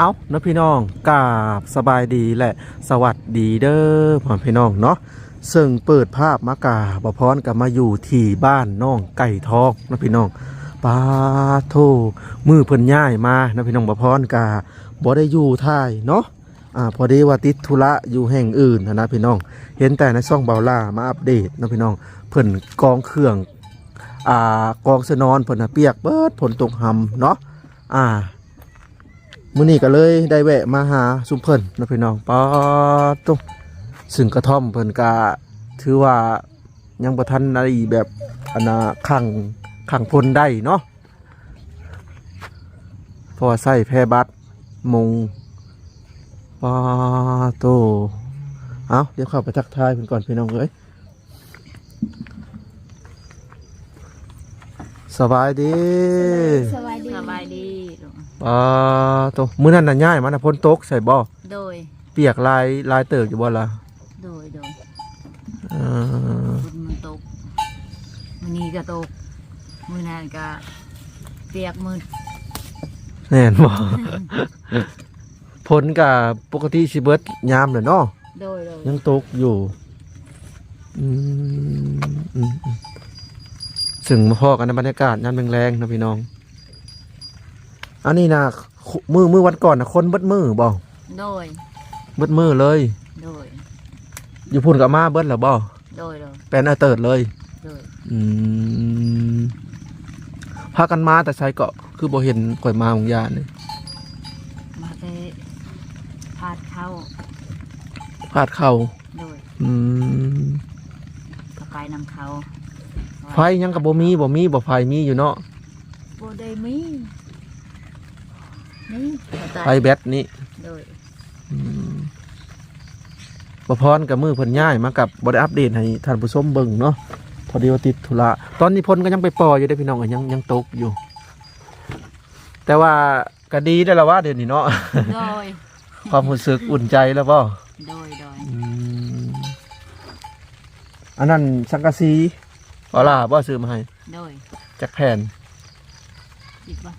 เอาเนาะพี่น้องกาบสบายดีและสวัสดีเด้อพ่อพี่น้องเนาะซึ่งเปิดภาพมากาบพรกับมาอยู่ที่บ้านน้องไก่ทองนาะพี่น้องปาโทมือเพิ่นย้ายมานาะพี่น้องบพรกาบ่ได้อยู่ท่ายเนาะอ่าพอดีว่าติดธุระอยู่แห่งอื่นนะนะพี่น้อง เห็นแต่ในช่องเบาล่ามาอัปเดตนาะพี่น้องเพิ่นกองเครื่องอ่ากองเสนอนเพิ่นเปียกเบิดฝนตกหำเนาะอ่า มื้อนี้ก็เลยได้แวะมาหาซุมเพิ่นนะพี่น้องปอตุ๊ซึ่งกระท่อมเพิ่นก็ถือว่ายังบ่ทันได้แบบอันน่ะขังขังพลได้เนาะพราะว่าใส่แพรบัตรมงป๊อดโตเอาเดี๋ยวเข้าไปทักทายเพิ่นก่อนพี่น้องเอ้ยสบายดีสวัสดีสบายดี ลูกป๊าโตมื้อนั้นน่ะย้ายมาน่ะพ้นตกใส่บ่โดย เปียกลายลายเติบอยู่บ่ล่ะโดยโดยเออฝนมันตกมื้อนี้ก็ตกมื้อนั้นก็เปียกมืดแน่นบ่ผลกับปกติสิเบิดยามเลยเนาะโดยโดยยังตกอยู่อืมอืมอืมซึ่งมาพอกันในบรรยากาศยามแรงๆนะพี่น้อง อันนี้นะคุมือมือวันก่อนนะคนเบิดมือบ่โดยเบิดมือเลย โดย อยู่พุ่นกับมาเบิดแล้วบ่โดยโดยเป็นอาเติดเลยโดยอืมพากันมาแต่ใช้เกาะคือบ่เห็นข่อยมาของยานี่มาได้พาดเข้าพาดเข้าโดยอืมก็ไปนำเขาไฟยังกับบ่มีบ่มีบ่ไฟมีอยู่เนาะโบได้มี นี่ตายไฟแบตนี่โดยอืมบ่พรกับมือเพิ่นย้ายมากับบ่ได้อัปเดตให้ท่านผู้ชมเบิ่งเนาะพอดีว่าติดธุระตอนนี้พลก็ยังไปปล่อยอยู่ได้อพี่น้องก็ยังยังตกอยู่ แต่ว่าก็ดีได้อแล้วว่าเดี๋ยวนี้เนาะ โดยความรู้สึกอุ่นใจแล้วบ่โดยโดยอืมอันนั้นสังกะสีเอาล่ะบ่ซื้อมาให้โดยจักแผ่นคิดว่า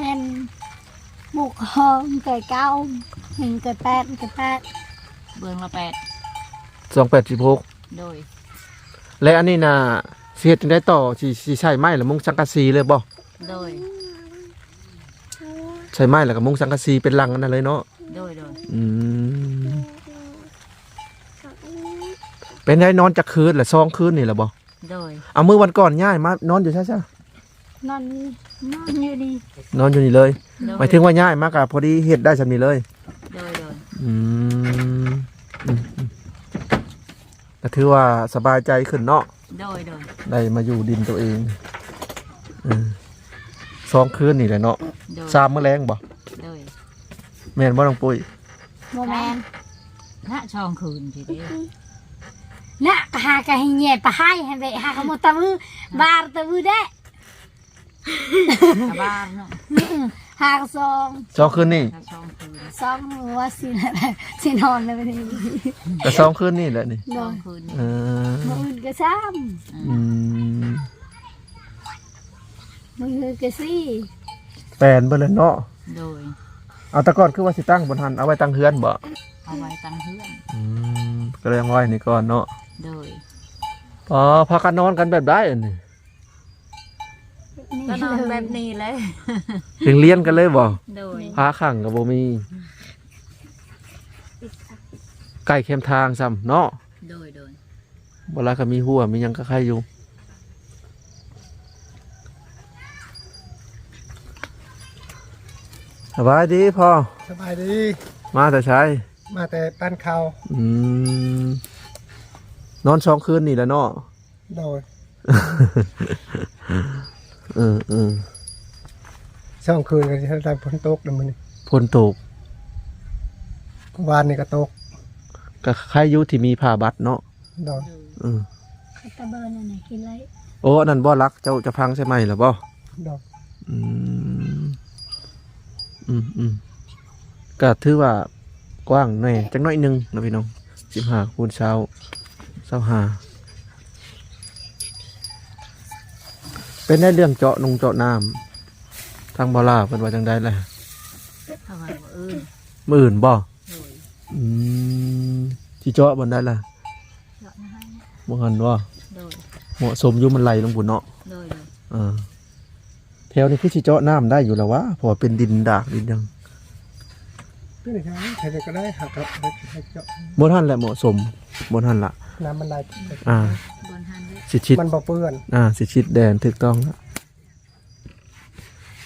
แผ่นหมูกหอมไก่เก้าหนึ่งไก่แปดไก่แปดเบื้องละแปด286โดย และอันนี้น่ะสิเฮ็ดจังได๋ต่อสิสิใช้ไม้หรือมุงสังกะสีเลยบ่โดย ใช้ไม้แล้วก็มุงสังกะสีเป็นลังอันนั้นเลยเนาะโดยโดยอืมเป็นได้นอนจากคืนหรือซองคืนนี่แหละบ่โดยเอามือวันก่อนย้ายมานอนอยู่ใช่ใช่ นอนนี่นอนอยู่ดีนอนอยู่นี่เลยโดหมายถึงว่าย้ายมากะพอดีเฮ็ดได้ฉันนี่เลย โดยโดยอืมอืมอืมก็ถือว่าสบายใจขึ้นเนาะโดยโดยได้มาอยู่ดินตัวเองอืมซองคืนนี่แหละเนาะโดยสามมื้อแรงบ่โดยแม่นบ่น้องปุ้ยโมแมนณช่องคืนทีเดียวน่ะหากะให้แย่ปะให้ให้ไปหากะหมดตะมือบาร์ตะมือได้ ชาวบ้านเนาะหากะซองซองคืนนี่ณช่องคืนซองหัวสิสินอนเลยวันนี้แต่ซองคืนนี่แหละนี่โดช่อยงคืนเออมืออื่นก็ซ้อืมำมืออื่นก็สี่แปลนเบิ่แล้วเนาะโดยเอาแต่ก่อนคือว่าสิตั้งบนหันเอาไว้ตั้งเฮือนบ่เอาไว้ตั้งเพื่อนอืมก็เลยเอาไว้นี่ก่อนเนาะโดย อ๋อพากันนอนกันแบบได้อันนี้ ก็นอนแบบนี้เลยเลี้ยงเลี้ยนกันเลยบ่โดยพาขังกับบ่มีใกล้เข้มทางซ้ำเนาะโดยโดยเวลาก็มีหัวมีหยังก็ใครอยู่สบายดีพ่อสบายดี มาแต่ใช้มาแต่ปั้นเขาวอืมนอนสองคืนนี่แหล้วเนาะโดย เออเออช่องคืนกันที่ได้ฝนตกแล้วมันพนตกวานนี่ก็ตกก็ใครอยู่ที่มีผ้าบัตรเนาะโดยเออตะเบิร์นอันไหนกินไรโอ้อันนั่นบ่รักเจ้าจะพังใช่ไหมหรือบ่โดยอืมอืมอืมก็ถือว่ากว้างหน่อยจังน้อยหนึงนะพี่น้องสิบห้าคูณเช้าเช้าห้า เป็นได้เรื่องเจาะนงเจาะน้ำทางบอลาเป็นว่าจังได้แหละมื้ออื่นบ่โดยอืมสิเจาะบ่ได้ล่ะเจาะนะฮะบ่หันว่าโดยเหมาะสมอยู่มันไหลลงพุ่นเนาะโดยโดย เออแถวนี้คือสิเจาะน้ำได้อยู่แล้ววะเพราะว่าเป็นดินดากดินหยัง นี่นะครับใครก็ได้หักครับให้เจาะบ่ทันแหละเหมาะสมบ่ทันละน้ำมันไหลอ่า บนหันเลยสิชิด มันบ่เปื้อนอ่า สิชิดแดนถูกต้องแล้ว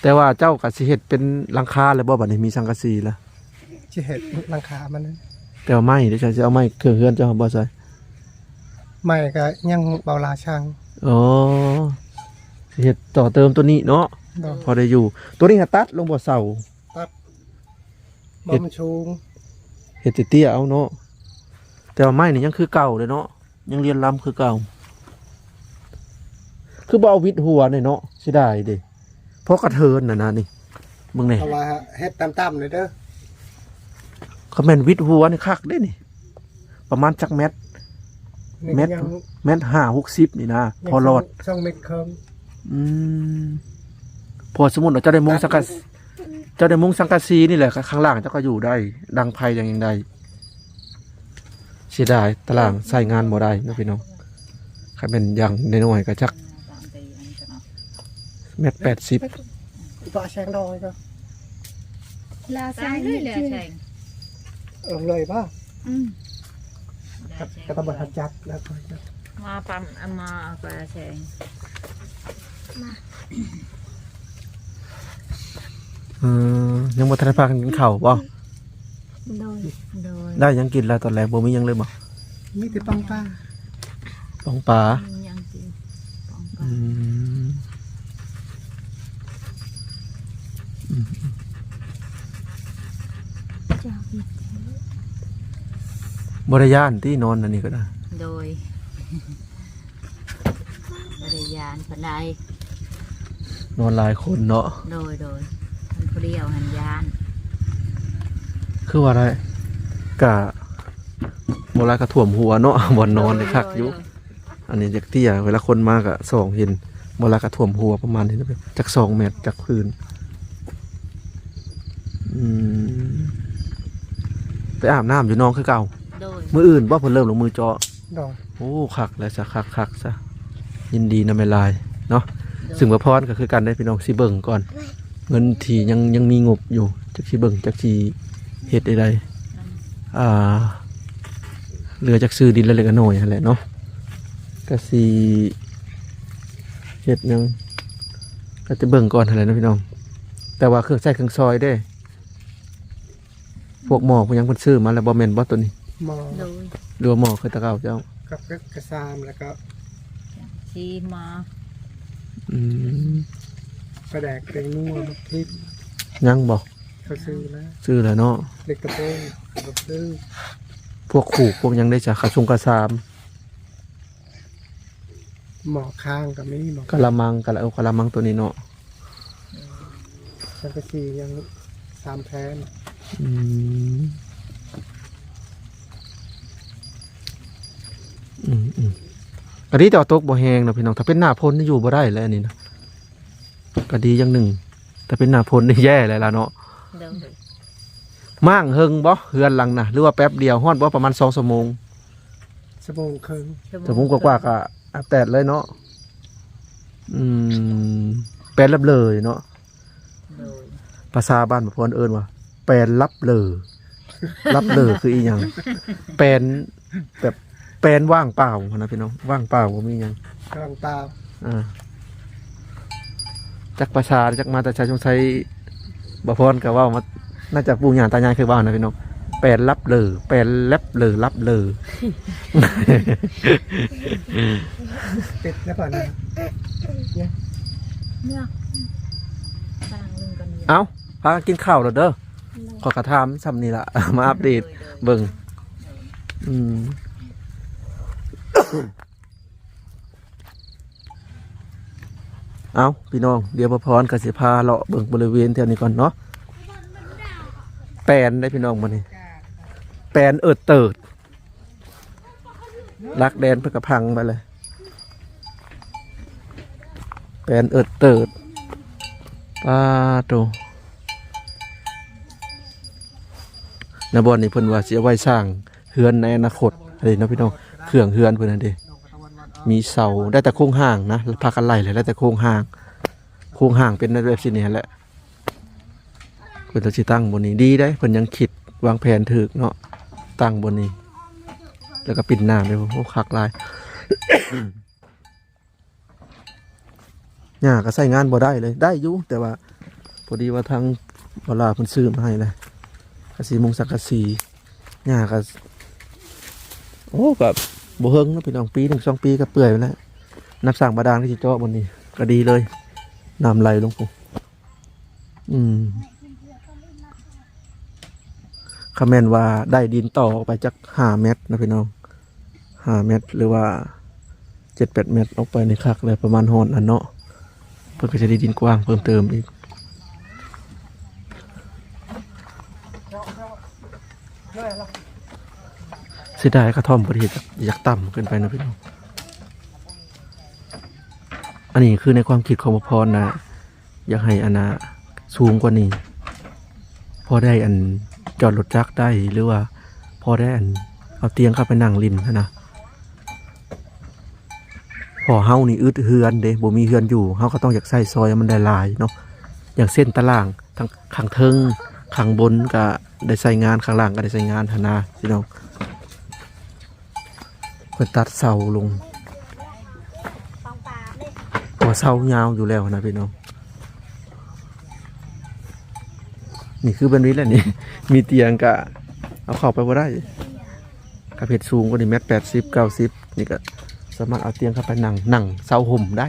แต่ว่าเจ้าก็สิเฮ็ดเป็นหลังคาเลยบ่บัดนี้มีสังกะสีแล้วที่เห็ดหลังคามันนั้นแต่ว่าไม้เดี๋ยวจะเอาไม้เครื่องเฮือนเจ้าบ่ใส่ไม่ก็ยังเบาลาช่างอ๋อสิเฮ็ดต่อเติมตัวนี้เนาะ ดอกพอได้อยู่ ตัวนี้ก็ตัดลงบ่เสา บ่มันชูงเฮ็ดเตี้ยๆเอาเนาะแต่ว่าไม้นี่ยังคือเก่าเลยเนาะยังเรียนล้ำคือเก่า คือบ่เอาวิดหัวนี่เนาะสิได้เด้เพราะกระเทินน่ะนะนี่มึงนี่เพราะว่าเฮ็ดต่ำๆเลยเด้อเขาแม่นวิดหัวนี่คักเด้นี่ ประมาณจักเม็ดนี่เม็ดยังเม็ดห้าหกสิบนี่นะพอรอดช่องเม็ดเคิงอืมพอสมมุติว่าเจ้าได้มุงสังกะส เจ้าได้มุงสังกะสีนี่แหละข้างล่างเจ้าก็อยู่ได้ ดังไพ่ยังยังได้เสียดายตารางใส่งานบ่ได้นะพี่น้องใครเป็นอย่างน้อยๆก็จักตามตีอันนี้ก็เนาะเม็ดแปดสิบปลาแชงดอยก็ลาตาซายเลยแหละชื่อแฉงเออเลยป่ะอืมได้แฉงก็ต้องมาจัดแล้วก็จะมาปั๊มเอามาเอาไปแฉงเออยังบ่ทันได้พากันกินข้าวบ่โดยโดยได้หยังกินแล้วตอนแรกบ่มีหยังเลยบ่มีแต่ปังป้าปองปลายังกินปองปอืลามเจ้าผิดบริยานที่นอนอันนี้ก็ได้ โดยบริยานคนใดนอนหลายคนเนาะโดยโดยมันผู้ เดียวหันยานคือว่าอะไรกะโมลากระถ่วมหัวเนาะ บอนนอนเลยคักอยู่อันนี้จากเตี้ยเวลาคนมากอะสองเห็นโมลากระถ่วมหัวประมาณนี้นะจากสองเมตรจากพื้นอืมไปอาบน้ำอยู่น้องคือเก่าโดยมืออื่นว่าเพิ่นเริ่มลงมือเจาะดอกโอ้คักแล้วซะคักคักซะยินดีนะไม่ลายเนาะซึ่งว่าพรก็คือการได้พี่น้องสิเบิ่งก่อน เงินที่ยังยังมีงบอยู่จักสิเบิ่งจักสิเฮ็ดใดๆอ่าเหลือจากซื้อดินละเล็กละน้อยนั่นแหละเนาะก็สิเฮ็ดหยังก็จะเบิ่งก่อนนั่นแหละเนาะพี่น้อง แต่ว่าเครื่องใช้เครื่องซอยเด้ พวกหม้อพวกหยังเพิ่นซื้อมาแล้วบ่แม่นบ่ตัวนี้หมอโดยหรือว่าหม้อคือตะเก่าเจ้ากับกระซามแล้วก็ชีมาอืม กระแดกเป็นนัวทิพย์ยังบ่เขาซื้อแล้วซื้อแล้วเนาะเล็กกระโปรงเขาซื้อพวกขู่พวกหยังได้จากกระชุงกระซามหมอข้างกับมีหมอกะละมังกะละเอากะละมังตัวนี้เนาะสังกะสียังสามแพนอืมอืมอืมอันนี้แต่ว่าตกบ่แหงนะพี่น้องถ้าเป็นหน้าพ้นนี่อยู่บ่ได้แล้วอันนี้นะ ก็ดีอย่างหนึ่ง แต่เป็นหน้าพ้นนี่แย่เลยล่ะเนาะโดยมั่างเฮิงบ่เฮือนหลังนะหรือว่าแป๊บเดียวฮอดบ่ประมาณ2ชั่วโมงสมองเคิงชั่วโมงกว่าๆก็อาบแดดเลยเนาะอืมแปลนรับเลยเนาะโดยภาษาบ้านบ่พรเอิ้นว่าแปลนรับเลยรับเลยคืออีหยังแปลนแบบแปลนว่างเปล่านะพี่น้องว่างเปล่าบ่มีหยังกลางตาอ่า จักภาษาจักมาแต่ใช้ชงใช้บ่พรก็เว้ามาน่าจะปู่ย่าตายายเคยเว้านะพี่น้องแปลนรับเลยแปลนแลบเลยรับเลยติดแล้วก่อนนะเนี่ยสร้างลึงกันอยู่เอ้าพากันกินข้าวแล้วเด้อขอกระทามซ้ำนี่ละมาอัปเดตโยโดยเบิ่งอืม เอาพี่น้องเดี๋ยวพอพรกสิพาเลาะเบิ่งบริเวณแถวนี้ก่อนเนาะแปลนได้พี่น้องมานี่แปลนเอิดเติดลักแดนเพื่อกระพังไปเลย แปลนเอิดเติดป้าโตนะบอนนี่เพิ่นว่าเสิเอาไว้สร้างเฮือนในอนาคตอะไรนะพี่น้องเครื่องเฮือนเพิ่นนั่นเด้ มีเสาได้แต่โครงห่างนะแล้วพากันไล่เลยได้แต่โครงห่าง โครงห่างเป็นแบบสิเนี่ยแหละเพิ่นจะสิตั้งบนนี้ดีได้เพิ่นยังคิดวางแผนถูกเนาะตั้งบนนี้ แล้วก็ปิดหน้าไปโอ้คักลายหญ้าก็ใส่งานบ่ได้เลยได้อยู่แต่ว่าพอดีว่าทางเวลาเพิ่นซื้อมาให้เลยกระสีมงสักกะสีหญ้าก็โอ้กับ บเฮิงนาะพี่น้องปีหนึ่งสองปีก็เปื่อยไปแล้วน้ำสั่งบาดาลที่สิเจาะบนนี้ก็ดีเลยน้ำไหลลงปุ๊อืมคำแมนว่าได้ดินต่อออกไปจากห้าเมตรนะพี่น้องห้าเมตรหรือว่าเจ็ดแปดเมตรออกไปในคักเลยประมาณหอนอันเนาะเพื่อจะได้ดินกว้างเพิ่มเติมอีก เสียดายกระท่อมประเทศอยากต่ำเกินไปนะพี่น้อง อันนี้คือในความคิดของพรนะ อยากให้อันนะสูงกว่านี้ พอได้อันจอดรถจักได้หรือว่า พอได้อันเอาเตียงเข้าไปนั่งริมนะนะพอเฮานี่อึดเฮือนเด้บ่มีเฮือนอยู่เฮาก็ต้องอยากใส่ซอยมันได้ลายเนาะอย่างเส้นตารางทั้งข้างเทิงข้างบนก็ได้ใส่งานข้างล่างก็ได้ใส่งานธนาพี่น้อง เพิ่นตัดเสาลงหัวเสายาวอยู่แล้วนะพี่น้อง นี่คือบันวิแหละนี่ มีเตียงกะ เอาเข้าไปบ่ได้กระเพชรสูงกว่านี้เมตรแปดสิบเก้าสิบนี่ก็สามารถเอาเตียงเข้าไปนั่งนั่งเสาห่มได้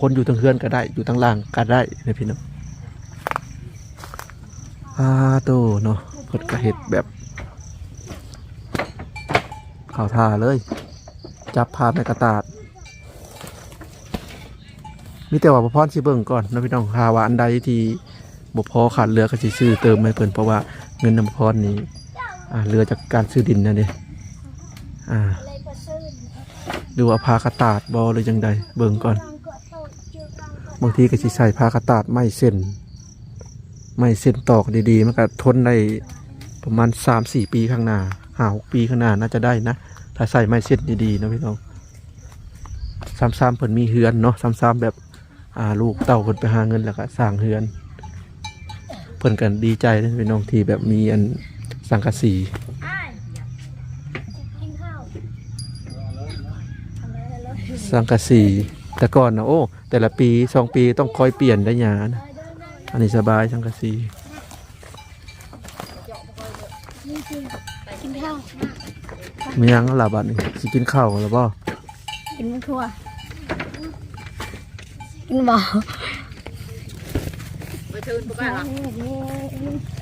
คนอยู่ทางเฮือนก็ได้ อยู่ทางล่างก็ได้นะพี่น้องอาโตเนาะเพิ่นก็เฮ็ดแบบ ข่าวทาเลย จับพาในกระตาดมีแต่ว่าบ่พรสิเบิ่งก่อนนะพี่น้องหาว่าอันใดที่บ่พอขาดเหลือก็สิซื้อเติมให้เพิ่นเพราะว่าเงินนำพรนี่อ่าเหลือจากการซื้อดินนั่นเด้อ่าหรือว่าพากระตาดบ่หรือจังใดเบิ่งก่อนบางทีก็สิใส่พากระตาดไม้เส้น ไม้เส้นตอกดีๆมันก็ทนได้ประมาณ3-4ปีข้างหน้า ห้าหกปีข้างหน้าน่าจะได้นะ ถ้าใส่ไม้เส้นดีๆนะพี่น้องซ้ำๆเพิ่นมีเฮือนเนาะซ้ำๆแบบอ่าลูกเต่าเพิ่นไปหาเงินแล้วก็สร้างเฮือน เพิ่นกันดีใจนะพี่น้องที่แบบมีอันสังกะสีสังกะสีแต่ก่อนนะโอ้ แต่ละปีสองปีต้องคอยเปลี่ยนได้ยานะอันนี้สบายสังกะสี นี่คือกินข้าว มียังหลับบัดนี่สิกินข้าวแล้วบ่กินไม่ทั่ว กินบ่ไปเชิญพวกกันเหรอ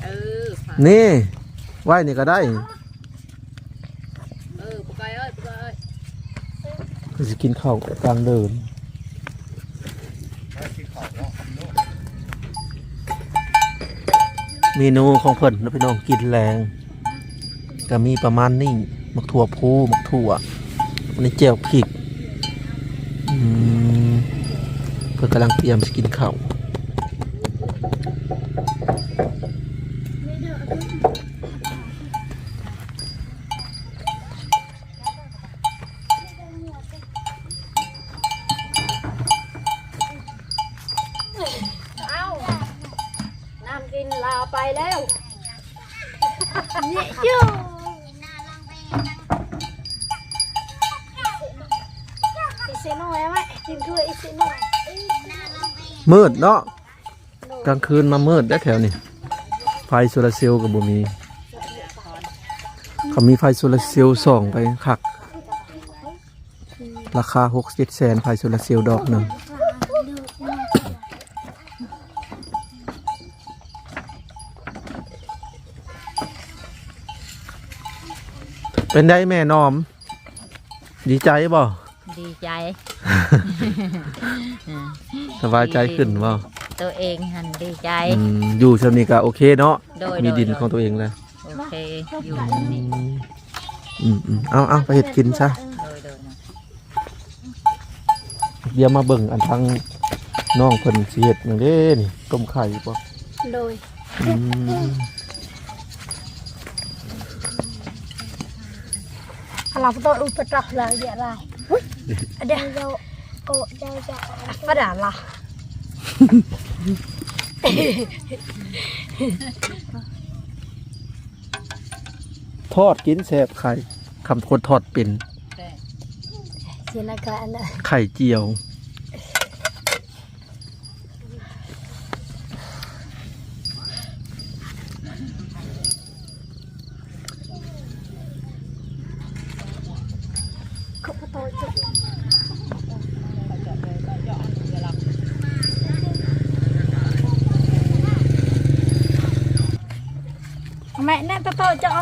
เออฝากนี่ไหว้นี่ก็ได้ เออพวกไก่เอ้ยพวกไก่เอ้ยสิกินข้าวกลางเดินเมนูของเพิ่นนะพี่น้องกินแรงก็มีประมาณนี้ มักถั่วพูมักถั่วอันนี้เจียวพริกอืมเพิ่นกำลังเตรียมสิกินข้าวเอาน้ำกินลาไปแล้วเนี่ยยูอี มกินคืออีเซโน่มืดเนาะกลางคืนมามืดได้แถวนี้ไฟโซลาเซลล์กับบ่มีเขามีไฟโซลาเซลล์ส่องไปคัก ราคาหกเจ็ดแสนไฟโซลาเซลล์ดอกหนึ่งเป็นได้แม่นอม ดีใจบ่ ดีใจ สบายใจขึ้นบ่ตัวเองหันดีใจอืมอยู่ช่วงนี้ก็โอเคเนาะโดยมีดินโดยของตัวเองแล้วโอเคอยู่อืนี่มอืมอืมเอาเอาไปเห็ดกินซะโดยโดยนะเดี๋ยวมาเบิ่งอันทางน้องเพิ่นสิเฮ็ดอย่างเด้นี่ต้มไข่บ่โดยอืม kalau betul udah tak lah dia lah ada oh jauh jauh ada lah ทอดกินแซ่บไข่คำคนทอดเป็น silakan lah ไข่เจียว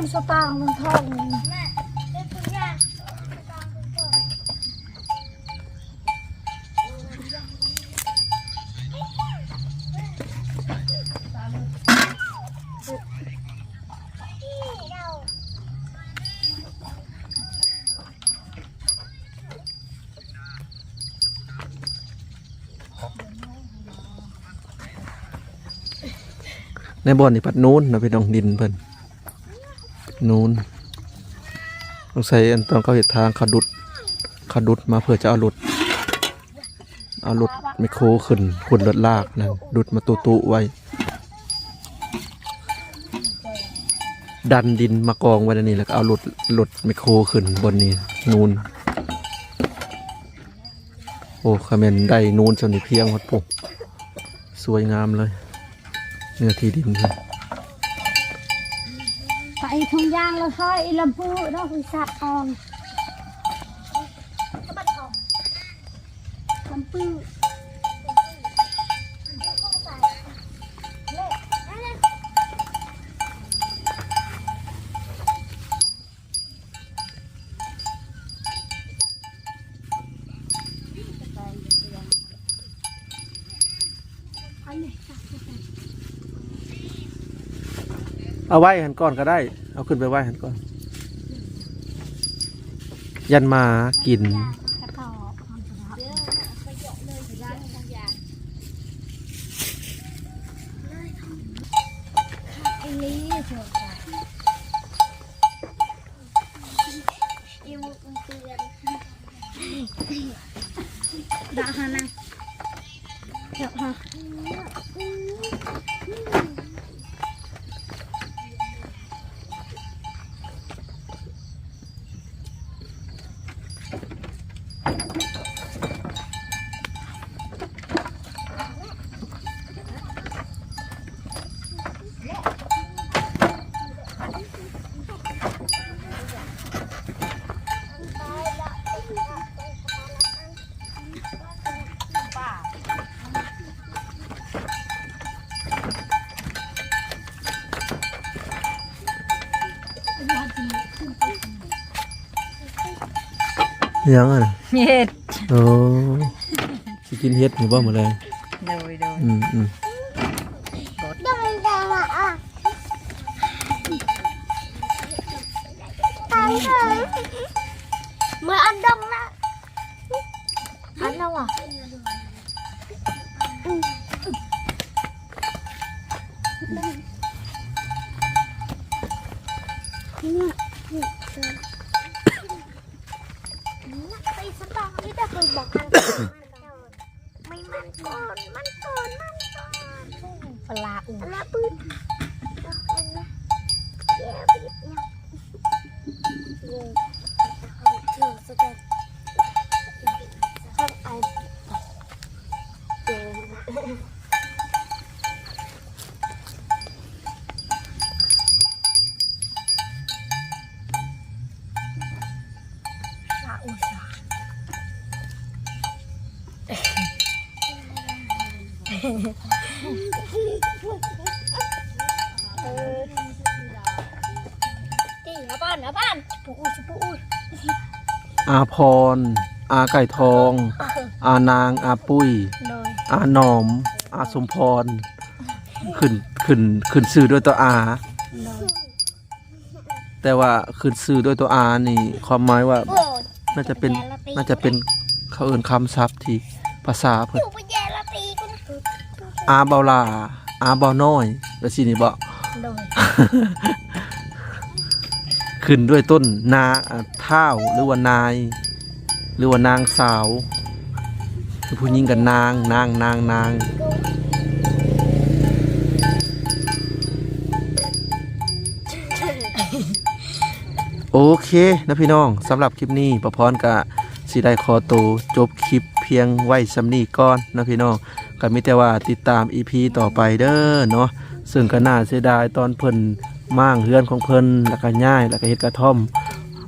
านสตางค์นึงทองนึงในบ่อนนี่ปัดนู้นนะพี่น้องดินเพิ่น นูนต้องใส่อันตอนเขาเห็ดทางขาดุดขาดุดมาเพื่อจะเอารถเอารถไมโครขึ้นขุนรถลากนะดุดมาตุตุไว้ ดันดินมากองไว้ในนี้แล้วก็เอารถรถไมโครขึ้นบนนี้นูนโอ้คาเมนได้นูนจนนี่เพียงวัดปุ๊สวยงามเลย เนื้อที่ดิน ทองยางแล้วค่อยอีลำพูดอกอีสัตว์ออมสะบัดออกลำพูเอาไว้หันก่อนก็ได้ เอาขึ้นไปไหว้กันก่อน ยันมากิน ยังอะนะเฮ็ดโอ้สิกินเฮ็ดหรือว่าหมดเลยโดยโดยอืมอืม mới ăn đông á ăn đâu à ไปสตองนี่จะเคยบอกกันไม่มันก่อนมันก่อนมันก่อนปลาอุ่นปลาปืนแย่ไปเนี่ยเย่ถึงสเต็ปข้างไอเจนปลาอุ่น ตีนะบ้านนะบ้านปูอุ้ยปูอุ้ยอาพร อาไก่ทอง อานาง อาปุ้ยเลยอาหนอม อาสมพร ขึ้นขึ้นขึ้นซื้อด้วยตัวอาเลยแต่ว่าขึ้นซื้อด้วยตัวอานี่ ความหมายว่า โอ้น่าจะเป็นน่าจะเป็นเขาเอื่นคำศัพท์ที่ภาษาเพิ่นปูไปแย่ละตีกูนะ อาเบาลาอาเบาน้อยแล้วสินี่บ่เลยขึ้นขึ้นด้วยต้นนาอ่าเท้าหรือว่านาย หรือว่านางสาวคือผู้หญิงกับนางนางนางนางโอเคนะพี่น้องสำหรับคลิปนี้ประพรกะสิได้ขอตัวจบคลิปเพียงไว้สำนีก่อนนะพี่น้อง ก็มีแต่ว่าติดตาม EP ต่อไปเด้อเนาะซึ่งก็น่าเสียดายตอนเพิ่นมั่างเฮือนของเพิ่นแล้วก็ย่ายแล้วก็เฮ็ดกระท่อม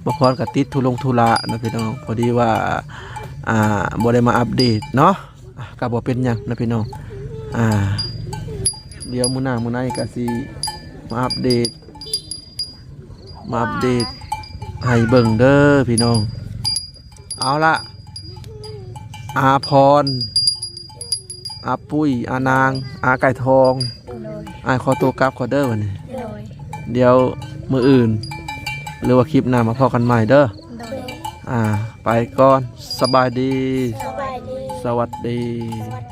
ประพรก็ติดทุลงทุระนะพี่น้องพอดีว่าอ่าบ่ได้มาอัปเดตเนาะอะก็บ่เป็นหยังนะพี่น้องอ่าเดี๋ยวมื้อหน้ามื้อไหนก็สิมาอัปเดต มาอัปเดตให้เบิ่งเด้อพี่น้อง เอาละอาพร อาปุ้ยอานาง อาไก่ทองโดยอาขอตัวกลับขอเด้อวันนี้โดยเดี๋ยวมืออื่น หรือว่าคลิปหน้ามาพอกันใหม่เด้อโดยอ่า ไปก่อน สบายดีสบายดีสวัสดีสวัสดี